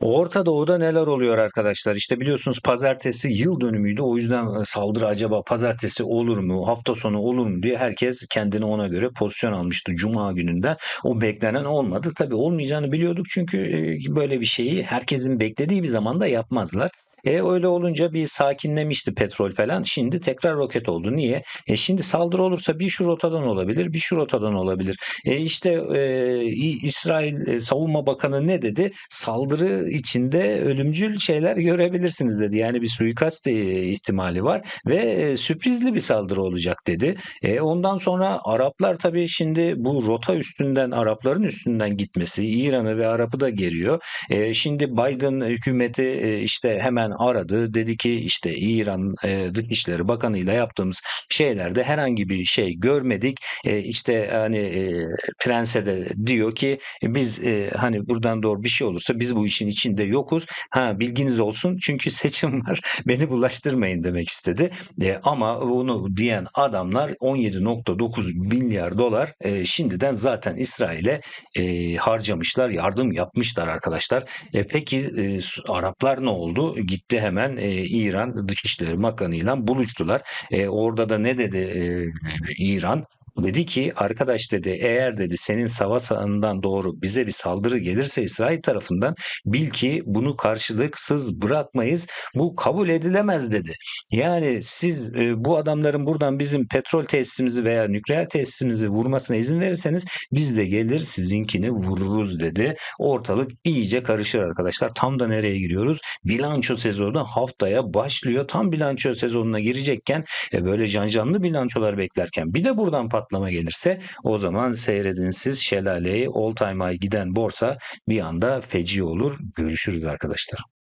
Orta Doğu'da neler oluyor arkadaşlar? İşte biliyorsunuz pazartesi yıl dönümüydü. O yüzden e, saldırı acaba pazartesi olur mu, hafta sonu olur mu diye herkes kendini ona göre pozisyon almıştı Cuma gününden. O beklenen olmadı. Tabii olmayacağını biliyorduk çünkü e, böyle bir şeyi herkesin beklediği bir zamanda yapmazlar. E öyle olunca bir sakinlemişti petrol falan. Şimdi tekrar roket oldu. Niye? E şimdi saldırı olursa bir şu rotadan olabilir, bir şu rotadan olabilir. E işte e, İsrail e, Savunma Bakanı ne dedi? Saldırı içinde ölümcül şeyler görebilirsiniz dedi. Yani bir suikast e, ihtimali var ve e, sürprizli bir saldırı olacak dedi. E, ondan sonra Araplar tabii şimdi bu rota üstünden Arapların üstünden gitmesi İran'ı ve Arap'ı da geriyor. E, şimdi Biden hükümeti e, işte hemen aradı. Dedi ki işte İran e, Dışişleri Bakanı ile yaptığımız şeylerde herhangi bir şey görmedik. E, işte hani e, prense de diyor ki biz e, hani buradan doğru bir şey olursa biz bu işin içinde yokuz. Ha bilginiz olsun çünkü seçim var. Beni bulaştırmayın demek istedi. E, ama onu diyen adamlar 17.9 milyar dolar e, şimdiden zaten İsrail'e e, harcamışlar, yardım yapmışlar arkadaşlar. E, peki e, Araplar ne oldu? Gitti hemen e, İran Dışişleri Bakanı ile buluştular. E, orada da ne dedi e, İran? Dedi ki arkadaş dedi eğer dedi senin sava sahanından doğru bize bir saldırı gelirse İsrail tarafından bil ki bunu karşılıksız bırakmayız. Bu kabul edilemez dedi. Yani siz e, bu adamların buradan bizim petrol tesisimizi veya nükleer tesisimizi vurmasına izin verirseniz biz de gelir sizinkini vururuz dedi. Ortalık iyice karışır arkadaşlar. Tam da nereye giriyoruz? Bilanço sezonu haftaya başlıyor. Tam bilanço sezonuna girecekken e, böyle cancanlı bilançolar beklerken bir de buradan patlama gelirse o zaman seyredin siz şelaleyi all time high giden borsa bir anda feci olur. Görüşürüz arkadaşlar.